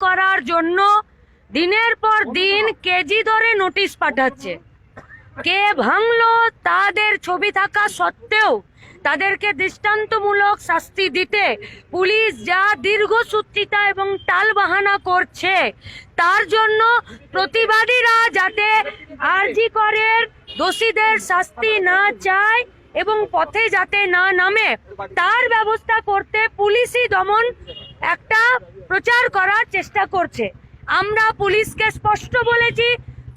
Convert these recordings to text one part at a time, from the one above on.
করার জন্য দিনের পর দিন কেজি ধরে নোটিশ পাঠাচ্ছে। কে ভাঙলো তাদের ছবি থাকা সত্ত্বেও তাদেরকে দৃষ্টান্তমূলক শাস্তি দিতে পুলিশ যা দীর্ঘসূত্রিতা এবং টালবাহানা করছে তার জন্য প্রতিবাদীরা যাতে আরজি করের দোষীদের শাস্তি না চায় এবং পথে যাতে না নামে তার ব্যবস্থা করতে পুলিশই দমন একটা প্রচার করার চেষ্টা করছে। আমরা পুলিশকে স্পষ্ট বলেছি,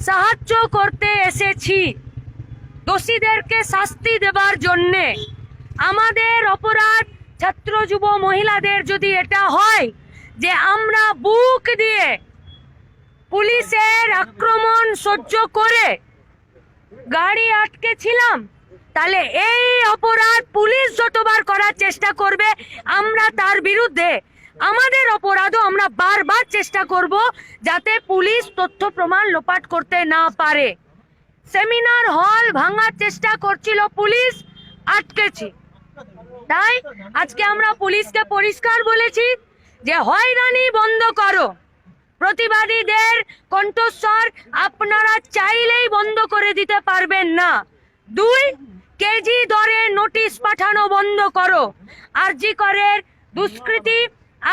সাহায্য করতে এসেছি। দোষীদেরকে শাস্তি দেবার জন্যে। আমাদের অপরাধ ছাত্র, যুব, মহিলাদের যদি এটা হয় যে আমরা বুক দিয়ে পুলিশের আক্রমণ সহ্য করে গাড়ি আটকে ছিলাম তাহলে এই অপরাধ পুলিশ যতবার করার চেষ্টা করবে, আমরা তার বিরুদ্ধে আমাদের অপরাধও আমরা বারবার চেষ্টা করব যাতে পুলিশ তথ্য প্রমাণ লোপাট করতে না পারে। সেমিনার হল ভাঙার চেষ্টা করছিল পুলিশ, আটকেছি। তাই আজকে আমরা পুলিশকে পরিষ্কার বলেছি যে হয়রানি বন্ধ করো। প্রতিবাদীদের কণ্ঠস্বর আপনারা চাইলেই বন্ধ করে দিতে পারবেন না। দুই, কেজি দরে নোটিশ পাঠানো বন্ধ করো। আরজি করের দুষ্কৃতি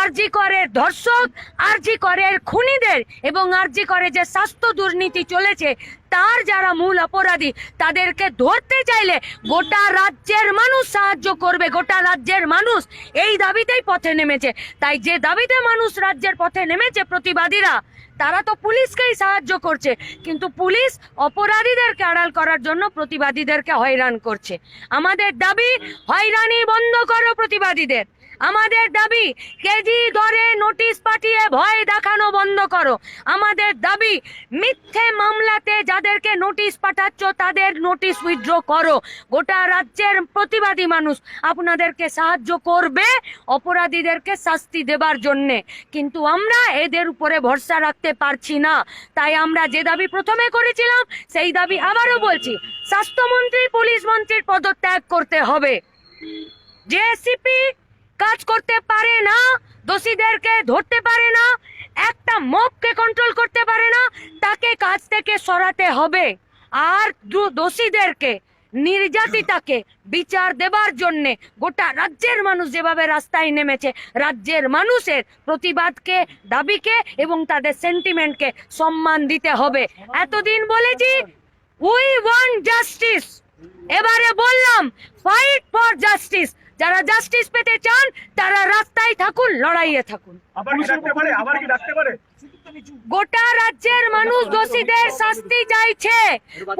আরজি করের ধর্ষক, আরজি করের খুনিদের এবং আরজি করে যে স্বাস্থ্য দুর্নীতি চলেছে, তার যারা মূল অপরাধী, তাদেরকে ধরতে চাইলে গোটা রাজ্যের মানুষ সাহায্য করবে, গোটা রাজ্যের মানুষ এই দাবিতেই পথে নেমেছে। তাই যে দাবিতে মানুষ রাজ্যের পথে নেমেছে প্রতিবাদীরা, তারা তো পুলিশকেই সাহায্য করছে। কিন্তু পুলিশ অপরাধীদেরকে আড়াল করার জন্য প্রতিবাদীদেরকে হয়রান করছে। আমাদের দাবি, হয়রানি বন্ধ করো প্রতিবাদীদের। আমাদের দাবি, কেজি দরে নোটিশ পাঠিয়ে ভয় দেখানো বন্ধ করো। আমাদের দাবি, মিথ্যে মামলাতে যাদেরকে নোটিশ পাঠাচ্ছ, তাদের নোটিশ উইথড্র করো। গোটা রাজ্যের প্রতিবাদী মানুষ আপনাদেরকে সাহায্য করবে অপরাধীদেরকে শাস্তি দেবার জন্যে। কিন্তু আমরা এদের উপরে ভরসা রাখতে পারছি না। তাই আমরা যে দাবি প্রথমে করেছিলাম, সেই দাবি আবারও বলছি, স্বাস্থ্যমন্ত্রী, পুলিশ মন্ত্রীর পদত্যাগ করতে হবে। জেএসিপি কাজ করতে পারে না, দোষীদেরকে ধরতে পারে না, একটা মবকে কন্ট্রোল করতে পারে না, তাকে কাজ থেকে সরাতে হবে। আর দোষীদেরকে, নির্যাতিতাকে বিচার দেবার জন্য গোটা রাজ্যের মানুষ যেভাবে রাস্তায় নেমেছে, রাজ্যের মানুষের প্রতিবাদকে, দাবিকে এবং তাদের সেন্টিমেন্টকে সম্মান দিতে হবে। এতদিন বলেছি উই ওয়ান্ট জাস্টিস এবারে বললাম ফাইট ফর জাস্টিস যারা জাস্টিস পেতে চান তারা রাস্তায় থাকুন লড়াইয়ে থাকুন। গোটা রাজ্যের মানুষ দোষীদের শাস্তি চাইছে।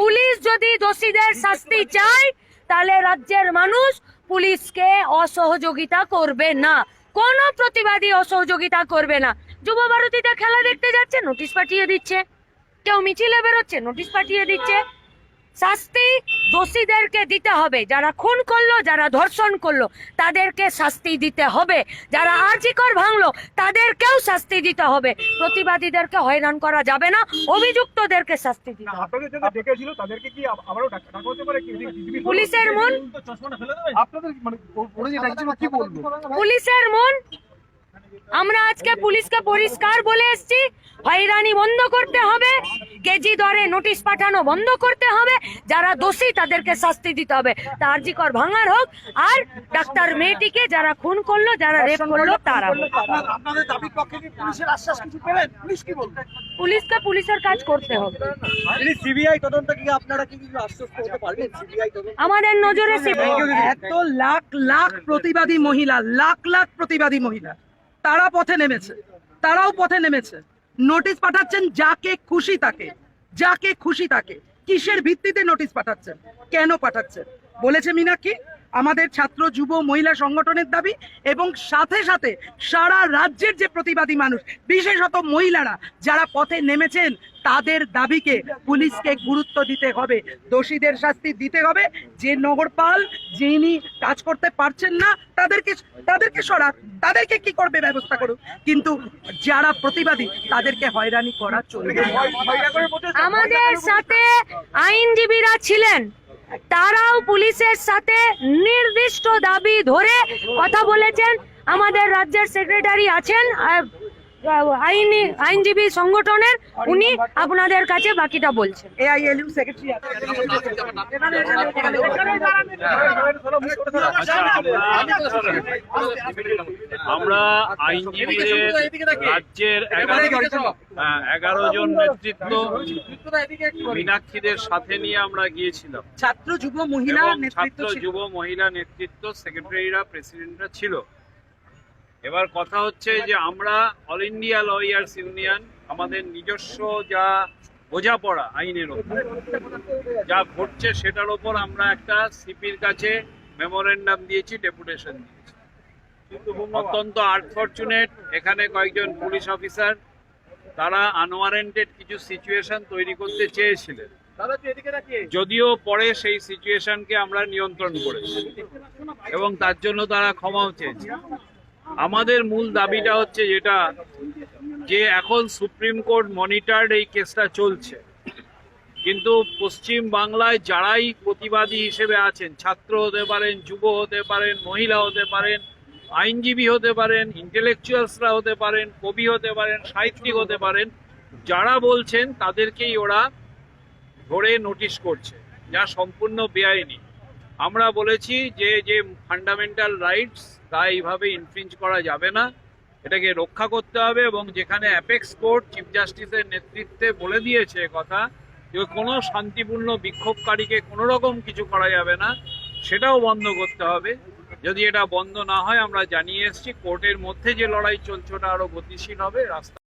পুলিশ যদি দোষীদের শাস্তি চায় তাহলে রাজ্যের মানুষ পুলিশকে অসহযোগিতা করবে না। কোনো প্রতিবাদী অসহযোগিতা করবে না। যুব ভারতীতে খেলা দেখতে যাচ্ছে নোটিশ পাঠিয়ে দিচ্ছে। কেউ মিছিলে বেরোচ্ছে নোটিশ পাঠিয়ে দিচ্ছে। শাস্তি দোষীদেরকে দিতে হবে। যারা খুন করল যারা ধর্ষণ করল তাদেরকে শাস্তি দিতে হবে। যারা আর্জিকর ভাঙলো তাদেরকেও শাস্তি দিতে হবে। প্রতিবাদীদেরকে হয়রান করা যাবে না অভিযুক্তদেরকে শাস্তি দিতে পুলিশের মন মানে পুলিশের মন আমরা আজকে পুলিশকে পরিষ্কার বলে এসেছি হয়রানি বন্ধ করতে হবে কেজি দরে নোটিশ পাঠানো বন্ধ করতে হবে যারা দোষী তাদেরকে শাস্তি দিতে হবে। তার জিকর ভাঙার হোক আর ডাক্তার মেয়েটিকে যারা খুন করল যারা রেপ করল তারা হোক। আপনাদের দাবির পক্ষে কি পুলিশের আশ্বাস কিছু পেলেন? পুলিশ কি বলবে পুলিশকে পুলিশের কাজ করতে হবে। সিবিআই তদন্ত কি আপনারা কি কিছু আশ্বস্ত হতে পারবেন? সিবিআই তদন্ত আমাদের নজরে এত লাখ লাখ প্রতিবাদী মহিলা লাখ লাখ প্রতিবাদী মহিলা। তারা পথে নেমেছে। তারাও পথে নেমেছে। নোটিশ পাঠাচ্ছেন যাকে খুশি তাকে। যাকে খুশি তাকে। কিসের ভিত্তিতে নোটিশ পাঠাচ্ছেন? কেন পাঠাচ্ছেন? বলেছে মিনাক্ষী আমাদের ছাত্র, যুব, মহিলা সংগঠনের দাবি এবং সাথে সাথে সারা রাজ্যের যে প্রতিবাদী মানুষ, বিশেষত মহিলারা যারা পথে নেমেছেন, তাদের দাবিকে পুলিশকে গুরুত্ব দিতে হবে, দোষীদের শাস্তি দিতে হবে। যে নগরপাল, যিনি কাজ করতে পারছেন না, তাদেরকে তাদেরকে সরা, তাদেরকে কি করবে ব্যবস্থা করুক? কিন্তু যারা প্রতিবাদী, তাদেরকে হয়রানি করা চলবে আমাদের সাথে আইনজীবীরা ছিলেন। তারাও পুলিশের সাথে নির্দিষ্ট দাবি ধরে কথা বলেছেন। আমাদের রাজ্যের সেক্রেটারি আছেন আইনি আইনজীবী সংগঠনের উনি আপনাদের কাছে বাকিটা বলছেন। এআইএলইউ সেক্রেটারি আমরা- আইনজীবীদের রাজ্যের এগারো হ্যাঁ, জন নেতৃত্ব মীনাক্ষীদের সাথে নিয়ে আমরা গিয়েছিলাম। ছাত্র যুব মহিলা নেতৃত্ব ছাত্র যুব মহিলা নেতৃত্ব সেক্রেটারিরা প্রেসিডেন্টরা ছিল। এবার কথা হচ্ছে যে আমরা অল ইন্ডিয়া লয়ার্স ইউনিয়ন আমাদের নিজস্ব যা বোঝাপড়া আইনের ওপর, যা ঘটছে সেটার ওপর আমরা একটা সিপির কাছে মেমোরেন্ডাম দিয়েছি ডেপুটেশন দিয়েছি। অত্যন্ত আনফর্চুনেট এখানে কয়েকজন পুলিশ অফিসার, তারা আনওয়ারেন্টেড কিছু সিচুয়েশন তৈরি করতে চেয়েছিলেন। যদিও পরে সেই সিচুয়েশনকে আমরা নিয়ন্ত্রণ করেছি, এবং তার জন্য তারা ক্ষমাও চেয়েছে আমাদের মূল দাবিটা হচ্ছে যেটা যে এখন সুপ্রিম কোর্ট মনিটর্ড এই কেসটা চলছে। কিন্তু পশ্চিম বাংলায় যারাই প্রতিবাদী হিসেবে আছেন, ছাত্র হতে পারেন, যুব হতে পারেন, মহিলা হতে পারেন, আইনজীবী হতে পারেন ইন্টেলেকচুয়ালসরা হতে পারেন, কবি হতে পারেন, সাহিত্যিক হতে পারেন, যারা বলছেন তাদেরকেই ওরা ধরে নোটিশ করছে, যা সম্পূর্ণ বেআইনি। আমরা বলেছি যে যে ফান্ডামেন্টাল রাইটস তা এইভাবে ইনফ্রিঞ্জ করা যাবে না। এটাকে রক্ষা করতে হবে এবং যেখানে অ্যাপেক্স কোর্ট চিফ জাস্টিসের নেতৃত্বে বলে দিয়েছে কথা, যে কোনো শান্তিপূর্ণ বিক্ষোভকারীকে কোনো রকম কিছু করা যাবে না, সেটাও বন্ধ করতে হবে। যদি এটা বন্ধ না হয়, আমরা জানিয়ে এসেছি, কোর্টের মধ্যে যে লড়াই চলছে, ওটা আরও গতিশীল হবে, রাস্তা